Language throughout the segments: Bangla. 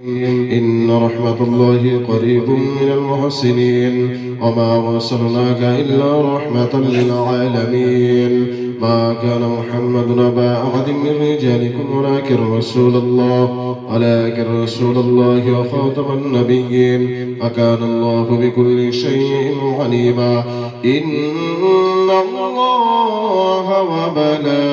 إن رحمة الله قريب من المحسنين وما أرسلناك إلا رحمة للعالمين. ما كان محمد أبا أحد من رجالكم ولكن رسول الله ولكن رسول الله وخاتم النبيين. وكان الله بكل شيء عليما. إن الله وملائكته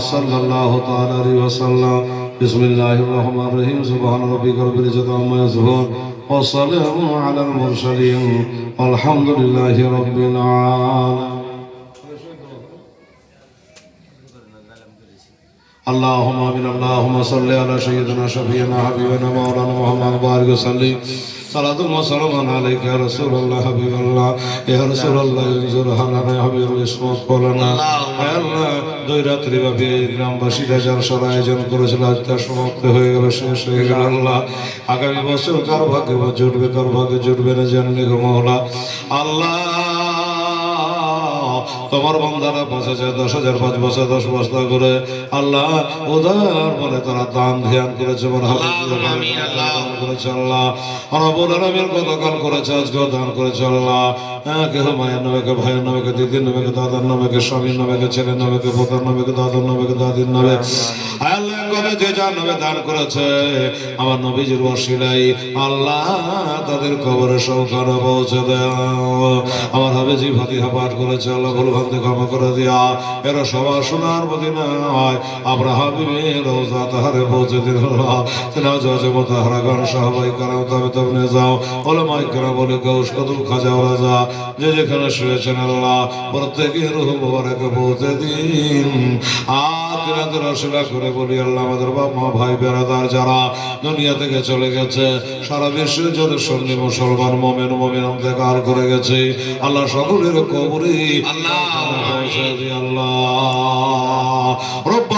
সাল্লাল্লাহু তাআলা আলাইহি ওয়াসাল্লাম। বিসমিল্লাহির রহমানির রহিম। সুবহান রাব্বিকা রব্বিল ইজ্জাতি আম্মা ইয়াসিফুন। ওয়া সালামু আলাল মুরসালিন। আলহামদুলিল্লাহি রাব্বিল আলামিন। اللهم امين اللهم صل على سيدنا شفيعنا حبيبنا مولانا محمد بارك وسلم صلاة وسلام عليك يا رسول الله حبيب الله يا رسول الله انظر হালানা يا حبيب الاسمت বলনা হে আল্লাহ দুই রাত্রি ব্যাপী এই গ্রামবাসীরা যার সারা আয়োজন করেছিল আজ তার সমাপ্ত হয়ে গেল শেষ হয়ে গেল আল্লাহ আগামী বছর কার ভাগ্যে বা জুটবে কার ভাগ্যে জুটবে না জানলে গো মহলা আল্লাহ তোমার বন্ধারা পাঁচ হাজার দশ হাজার পাঁচ বছর দশ বস্তা করে আল্লাহ উদার বলে তারা দান ধ্যান করেছে মনে হবে দান করেছে আল্লাহ। রবুল আলমীর গতকাল করেছে আজকেও দান করেছে আল্লাহ। কেহ মায়ের নামেকে ভাইয়ের নামেকে দিদির নামেকে দাদার নামেকে স্বামীর নামেকে ছেলের নামেকে পোতার নামেকে দাদার নামেকে দাদির নামে। আল্লাহ যে যার দান করেছে, আমার নবীজির বসিলাই আল্লাহ তাদের কবরে সৌখানে পৌঁছে আমার হাবেজি ফাতিহা পাঠ করেছে, আল্লাহ ভুল ভান্তে ক্ষমা করে দিয়া, এরা সবার সোনার প্রতি নয় আমরা হাবিবের রোজা তাহারে পৌঁছে তেনা সাহাবাই তবে যাও। মাইকরা বলে গৌস কদম খাজা রাজা যে যেখানে শুয়েছেন আল্লাহ, প্রত্যেকের পৌঁছে দিন। আর রসিলা করে বলি, আল্লাহ আমাদের মা ভাই বেড়াদার যারা দুনিয়া থেকে চলে গেছে সারা বিশ্বের যত সঙ্গে মুসলমান মমেন মমিন অন্ধকার করে গেছে আল্লাহ সকলের কবরি আল্লাহ। আল্লাহ রব্বানা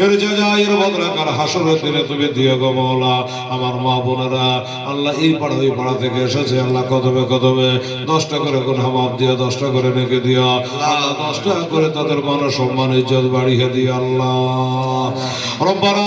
এর বদলাকার হাসরের দিনে তুমি দিও গো আমার মা বোনেরা, আল্লাহ এই পাড়া, ওই পাড়া থেকে এসেছে। আল্লাহ কদমে কদমে দশটা করে হামাপ দিও, দশটা করে নেকে আল্লাহ দশটা করে তাদের মান সম্মান, ইজ্জত বাড়িয়ে আল্লাহ। রব্বানা